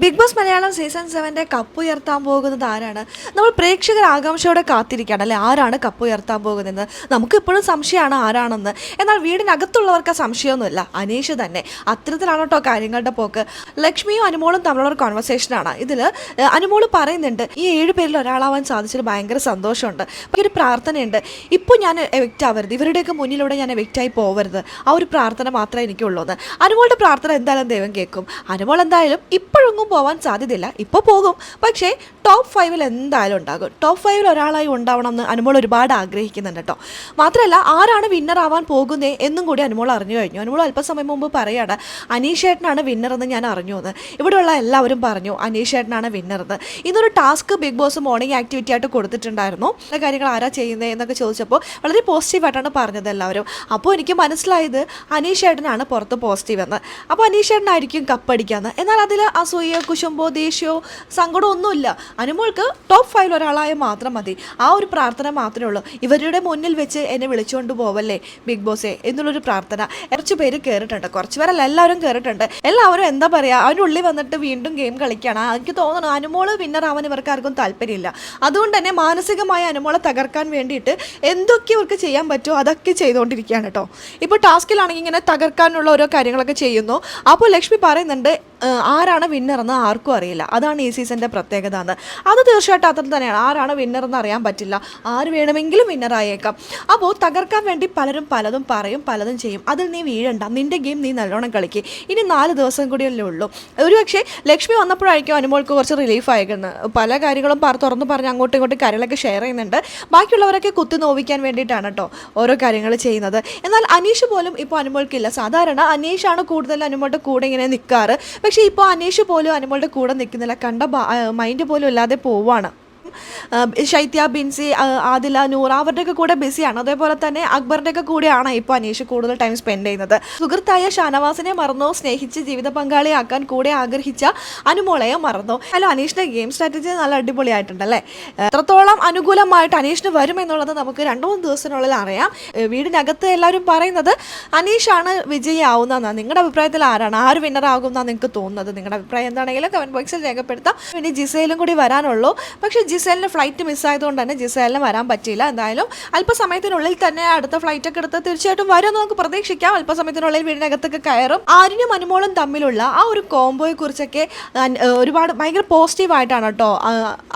Big boss Malayalam season സെവന്റെ cup ഉയർത്താൻ പോകുന്നത് ആരാണ്? നമ്മൾ പ്രേക്ഷകർ ആകാംക്ഷയോടെ കാത്തിരിക്കുകയാണ് അല്ലെ? ആരാണ് കപ്പ് ഉയർത്താൻ പോകുന്നത്? നമുക്ക് ഇപ്പോഴും സംശയമാണ് ആരാണെന്ന്. എന്നാൽ വീടിനകത്തുള്ളവർക്ക് സംശയമൊന്നുമില്ല. അനീഷ് തന്നെ. അത്തരത്തിലാണ് കേട്ടോ കാര്യങ്ങളുടെ പോക്ക്. ലക്ഷ്മിയും അനുമോളും തമ്മിലുള്ള ഒരു കോൺവെർസേഷനാണ് ഇതിൽ അനുമോൾ പറയുന്നുണ്ട് ഈ ഏഴ് പേരിൽ ഒരാളാവാൻ സാധിച്ചത് ഭയങ്കര സന്തോഷമുണ്ട്. ഒരു പ്രാർത്ഥനയുണ്ട്. ഇപ്പോൾ ഞാൻ എവക്റ്റ് ആവരുത്. ഇവരുടെയൊക്കെ മുന്നിലൂടെ ഞാൻ എവക്റ്റായി പോവരുത്. ആ ഒരു പ്രാർത്ഥന മാത്രമേ എനിക്കുള്ളൂ എന്ന് അനുമോളുടെ പ്രാർത്ഥന എന്തായാലും ദൈവം കേൾക്കും. അനുമോൾ എന്തായാലും ഇപ്പോഴൊന്നും പോവാൻ സാധ്യതയില്ല. ഇപ്പോൾ പോകും. പക്ഷേ ടോപ്പ് ഫൈവിൽ എന്തായാലും ഉണ്ടാകും. ടോപ്പ് ഫൈവിൽ ഒരാളായി ഉണ്ടാവണം എന്ന് അനുമോൾ ഒരുപാട് ആഗ്രഹിക്കുന്നുണ്ട് കേട്ടോ. മാത്രമല്ല ആരാണ് വിന്നർ ആവാൻ പോകുന്നത് എന്നും കൂടി അനുമോൾ അറിഞ്ഞു കഴിഞ്ഞു. അനുമോൾ അല്പസമയം മുമ്പ് പറയാണ് അനീഷേട്ടനാണ് വിന്നർ എന്ന് ഞാൻ അറിഞ്ഞു എന്ന്. ഇവിടെയുള്ള എല്ലാവരും പറഞ്ഞു അനീഷേട്ടനാണ് വിന്നർ എന്ന്. ഇന്നൊരു task big boss morning activity ആയിട്ട് കൊടുത്തിട്ടുണ്ടായിരുന്നു. എല്ലാ കാര്യങ്ങൾ ആരാ ചെയ്യുന്നത് എന്നൊക്കെ ചോദിച്ചപ്പോൾ വളരെ പോസിറ്റീവായിട്ടാണ് പറഞ്ഞത് എല്ലാവരും. അപ്പോൾ എനിക്ക് മനസ്സിലായത് അനീഷേട്ടനാണ് പുറത്ത് പോസിറ്റീവ് എന്ന്. അപ്പോൾ അനീഷേട്ടനായിരിക്കും കപ്പടിക്കാന്ന്. എന്നാൽ അതിൽ അസൂയ കുശുമ്പോ ദേഷ്യമോ സങ്കടമോ ഒന്നുമില്ല. അനുമോൾക്ക് ടോപ്പ് ഫൈവിൽ ഒരാളായ മാത്രം മതി. ആ ഒരു പ്രാർത്ഥന മാത്രമേ ഉള്ളൂ. ഇവരുടെ മുന്നിൽ വെച്ച് എന്നെ വിളിച്ചുകൊണ്ട് പോവല്ലേ ബിഗ് ബോസേ എന്നുള്ളൊരു പ്രാർത്ഥന. കുറച്ച് പേര് കയറിയിട്ടുണ്ട് കുറച്ച് പേരല്ല എല്ലാവരും കയറിയിട്ടുണ്ട് എല്ലാവരും എന്താ പറയുക അതിനുള്ളിൽ വന്നിട്ട് വീണ്ടും ഗെയിം കളിക്കുകയാണ്. എനിക്ക് തോന്നുന്നു അനുമോൾ വിന്നർ ആവാൻ ഇവർക്ക് ആർക്കും താല്പര്യമില്ല. അതുകൊണ്ട് തന്നെ മാനസികമായ അനുമോളെ തകർക്കാൻ വേണ്ടിയിട്ട് എന്തൊക്കെ ഇവർക്ക് ചെയ്യാൻ പറ്റുമോ അതൊക്കെ ചെയ്തുകൊണ്ടിരിക്കുകയാണ് കേട്ടോ. ഇപ്പോൾ ടാസ്കിലാണെങ്കിൽ ഇങ്ങനെ തകർക്കാനുള്ള ഓരോ കാര്യങ്ങളൊക്കെ ചെയ്യുന്നു. അപ്പോൾ ലക്ഷ്മി പറയുന്നുണ്ട് "ഏഹ്, ആരാണ് വിന്നർ എന്ന് ആർക്കും അറിയില്ല. അതാണ് ഈ സീസണിന്റെ പ്രത്യേകത എന്ന് അത് തീർച്ചയായിട്ടും അത്ര തന്നെയാണ്. ആരാണ് വിന്നർ എന്ന് അറിയാൻ പറ്റില്ല. ആര് വേണമെങ്കിലും വിന്നറായേക്കാം അപ്പോൾ തകർക്കാൻ വേണ്ടി പലരും പലതും പറയും പലതും ചെയ്യും. അതിൽ നീ വീഴണ്ട. നിന്റെ ഗെയിം നീ നല്ലോണം കളിക്കുക ഇനി നാല് ദിവസം കൂടിയല്ലേ ഉള്ളൂ. ഒരു പക്ഷേ ലക്ഷ്മി വന്നപ്പോഴായിരിക്കും അനുമോൾക്ക് കുറച്ച് റിലീഫ് ആയിരിക്കുന്നത് പല കാര്യങ്ങളും പറ തുറന്ന് പറഞ്ഞ് അങ്ങോട്ടും ഇങ്ങോട്ടും കാര്യങ്ങളൊക്കെ ഷെയർ ചെയ്യുന്നുണ്ട്. ബാക്കിയുള്ളവരൊക്കെ കുത്തി നോവിക്കാൻ വേണ്ടിയിട്ടാണ് കേട്ടോ ഓരോ കാര്യങ്ങൾ ചെയ്യുന്നത്. എന്നാൽ അനീഷ് പോലും ഇപ്പോൾ അനുമോൾക്കില്ല. സാധാരണ അനീഷാണ് കൂടുതൽ അനുമോളുടെ കൂടെ ഇങ്ങനെ നിൽക്കാറ് പക്ഷേ ഇപ്പോൾ അനേഷ് പോലും അനുമോളുടെ കൂടെ നിൽക്കുന്നില്ല. കണ്ട മൈൻഡ് പോലും ഇല്ലാതെ പോവാണ്. ശൈത്യ ബിൻസി ആദില നൂറ അവരുടെയൊക്കെ കൂടെ ബിസിയാണ്. അതേപോലെ തന്നെ അക്ബറിന്റെ ഒക്കെ കൂടെയാണ് ഇപ്പോൾ അനീഷ് കൂടുതൽ ടൈം സ്പെൻഡ് ചെയ്യുന്നത്. സുഹൃത്തായ ഷാനവാസിനെ മറന്നോ. സ്നേഹിച്ച് ജീവിത പങ്കാളിയാക്കാൻ കൂടെ ആഗ്രഹിച്ച അനുമോളയെ മറന്നോ. ഹലോ അനീഷിന്റെ ഗെയിം സ്ട്രാറ്റജി നല്ല അടിപൊളിയായിട്ടുണ്ടല്ലേ എത്രത്തോളം അനുകൂലമായിട്ട് അനീഷിന് വരുമെന്നുള്ളത് നമുക്ക് രണ്ടു മൂന്ന് ദിവസത്തിനുള്ളിൽ അറിയാം. വീടിനകത്ത് എല്ലാവരും പറയുന്നത് അനീഷാണ് വിജയിയാവുന്നതെന്നാണ് നിങ്ങളുടെ അഭിപ്രായത്തിൽ ആരാണ്? ആര് വിന്നർ ആകുമെന്നാണ് നിങ്ങൾക്ക് തോന്നുന്നത്? നിങ്ങളുടെ അഭിപ്രായം എന്താണെങ്കിലും കമന്റ് ബോക്സിൽ രേഖപ്പെടുത്താം. ഇനി ജിസയിലും കൂടി വരാനുള്ളൂ. പക്ഷേ ജിസേലിന് ഫ്ലൈറ്റ് മിസ്സായതുകൊണ്ട് തന്നെ ജിസേലിന് വരാൻ പറ്റിയില്ല. എന്തായാലും അല്പസമയത്തിനുള്ളിൽ തന്നെ അടുത്ത ഫ്ലൈറ്റ് ഒക്കെ എടുത്ത് തീർച്ചയായിട്ടും വരുമെന്ന് നമുക്ക് പ്രതീക്ഷിക്കാം. അല്പസമയത്തിനുള്ളിൽ വീടിനകത്തൊക്കെ കയറും. ആരിനും അനുമോളും തമ്മിലുള്ള ആ ഒരു കോംബോയെ കുറിച്ചൊക്കെ ഒരുപാട് ഭയങ്കര പോസിറ്റീവായിട്ടാണ് കേട്ടോ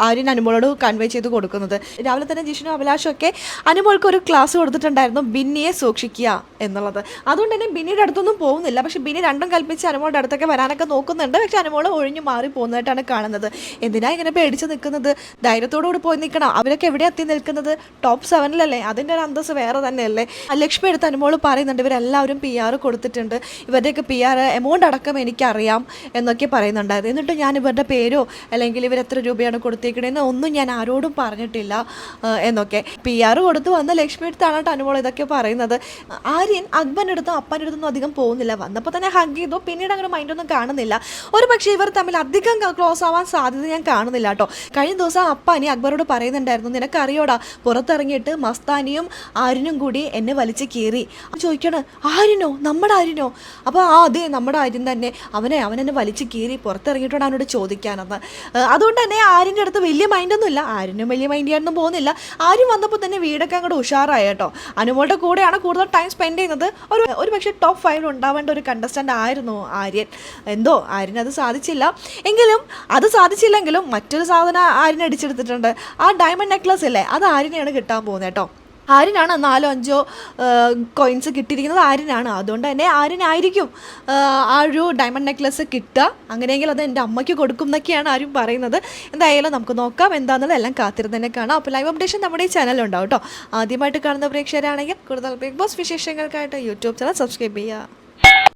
ആര്യൻ അനുമോളോട് കൺവേ ചെയ്ത് കൊടുക്കുന്നത്. രാവിലെ തന്നെ ജിഷിനും അഭിലാഷും ഒക്കെ അനുമോൾക്ക് ഒരു ക്ലാസ് കൊടുത്തിട്ടുണ്ടായിരുന്നു ബിന്നിയെ സൂക്ഷിക്കുക എന്നുള്ളത്. അതുകൊണ്ട് തന്നെ ബിന്നിയുടെ അടുത്തൊന്നും പോകുന്നില്ല. പക്ഷെ ബിന്നി രണ്ടും കൽപ്പിച്ച് അനുമോളുടെ അടുത്തൊക്കെ വരാനൊക്കെ നോക്കുന്നുണ്ട്. പക്ഷെ അനുമോൾ ഒഴിഞ്ഞു മാറി പോകുന്നതായിട്ടാണ് കാണുന്നത്. എന്തിനാ ഇങ്ങനെ പേടിച്ച് നിൽക്കുന്നത്? ധൈര്യത്തോടുകൂടി പോയി നിൽക്കണം. അവരൊക്കെ എവിടെ എത്തി നിൽക്കുന്നത്? ടോപ്പ് സെവനിലല്ലേ അതിന്റെ ഒരു അന്തസ് വേറെ തന്നെയല്ലേ? ലക്ഷ്മി എടുത്ത് അനുമോൾ പറയുന്നുണ്ട് ഇവരെല്ലാവരും പി ആർ കൊടുത്തിട്ടുണ്ട്. ഇവരുടെയൊക്കെ പി ആർ എമൗണ്ട് അടക്കം എനിക്കറിയാം എന്നൊക്കെ പറയുന്നുണ്ടായിരുന്നു. എന്നിട്ട് ഞാൻ ഇവരുടെ പേരോ അല്ലെങ്കിൽ ഇവർ എത്ര രൂപയാണ് കൊടുത്തേക്കണേന്ന് ഒന്നും ഞാൻ ആരോടും പറഞ്ഞിട്ടില്ല എന്നൊക്കെ. പി ആർ കൊടുത്ത് വന്ന ലക്ഷ്മി എടുത്താണ് കേട്ടോ അനുമോൾ ഇതൊക്കെ പറയുന്നത്. ആര്യൻ അക്ബനെടുത്തും അടുത്തൊന്നും അധികം പോകുന്നില്ല. വന്നപ്പോൾ തന്നെ ഹഗ് ചെയ്തു. പിന്നീട് അങ്ങനെ മൈൻഡൊന്നും കാണുന്നില്ല. ഒരു പക്ഷേ ഇവർ തമ്മിൽ അധികം ക്ലോസ് ആവാൻ സാധ്യത ഞാൻ കാണുന്നില്ല കേട്ടോ കഴിഞ്ഞ ദിവസം അപ്പാനി അക്ബറോട് പറയുന്നുണ്ടായിരുന്നു നിനക്കറിയോടാ പുറത്തിറങ്ങിയിട്ട് മസ്താനിയും ആര്യനും കൂടി എന്നെ വലിച്ചു കീറി. ചോദിക്കണ് ആര്യനോ? നമ്മുടെ ആര്യനോ? അപ്പോൾ ആ അതെ നമ്മുടെ ആര്യൻ തന്നെ. അവനെ അവനെന്നെ വലിച്ചു കീറി പുറത്തിറങ്ങിയിട്ടാണ് അവനോട് ചോദിക്കാനെന്ന്. അതുകൊണ്ട് തന്നെ ആര്യന്റെ അടുത്ത് വലിയ മൈൻഡൊന്നുമില്ല. ആര്യനും വലിയ മൈൻഡ് ചെയ്യാനൊന്നും പോകുന്നില്ല. ആര്യം വന്നപ്പോൾ തന്നെ വീടൊക്കെ അങ്ങോട്ട് ഉഷാറായി കേട്ടോ. അനുമോളുടെ കൂടെയാണ് കൂടുതൽ ടൈം സ്പെൻഡ് ചെയ്യുന്നത്. ഒരു ഒരു പക്ഷേ ടോപ്പ് ഫൈവിൽ ഉണ്ടാവേണ്ട ഒരു കണ്ടസ്റ്റന്റ് ആയിരുന്നു ആര്യൻ. എന്തോ ആര്യൻ അത് സാധിച്ചില്ല. എങ്കിലും അത് സാധിച്ചില്ലെങ്കിലും മറ്റൊരു സാധനം ആര്യൻ അടിച്ചെടുത്തിട്ടുണ്ട് ആ ഡയമണ്ട് നെക്ലസ് ഇല്ലേ? അത് ആര്യനെയാണ് കിട്ടാൻ പോകുന്നത് കേട്ടോ. ആര്യനാണ് നാലോ അഞ്ചോ കോയിൻസ് കിട്ടിയിരിക്കുന്നത് ആര്യനാണ്. അതുകൊണ്ട് തന്നെ ആര്യനായിരിക്കും ആ, ആ ഒരു ഡയമണ്ട് നെക്ലസ് കിട്ടുക. അങ്ങനെയെങ്കിൽ അത് എന്റെ അമ്മയ്ക്ക് കൊടുക്കും എന്നൊക്കെയാണ് ആരും പറയുന്നത്. എന്തായാലും നമുക്ക് നോക്കാം എന്താണെന്നുള്ളത് എല്ലാം കാത്തിരുന്ന് തന്നെ കാണാം. അപ്പോൾ ലൈവ് അപ്ഡേഷൻ നമ്മുടെ ഈ ചാനലുണ്ടാവും കേട്ടോ. ആദ്യമായിട്ട് കാണുന്ന പ്രേക്ഷകരാണെങ്കിൽ കൂടുതൽ ബിഗ് ബോസ് വിശേഷങ്ങൾക്കായിട്ട് യൂട്യൂബ് ചാനൽ സബ്സ്ക്രൈബ് ചെയ്യുക.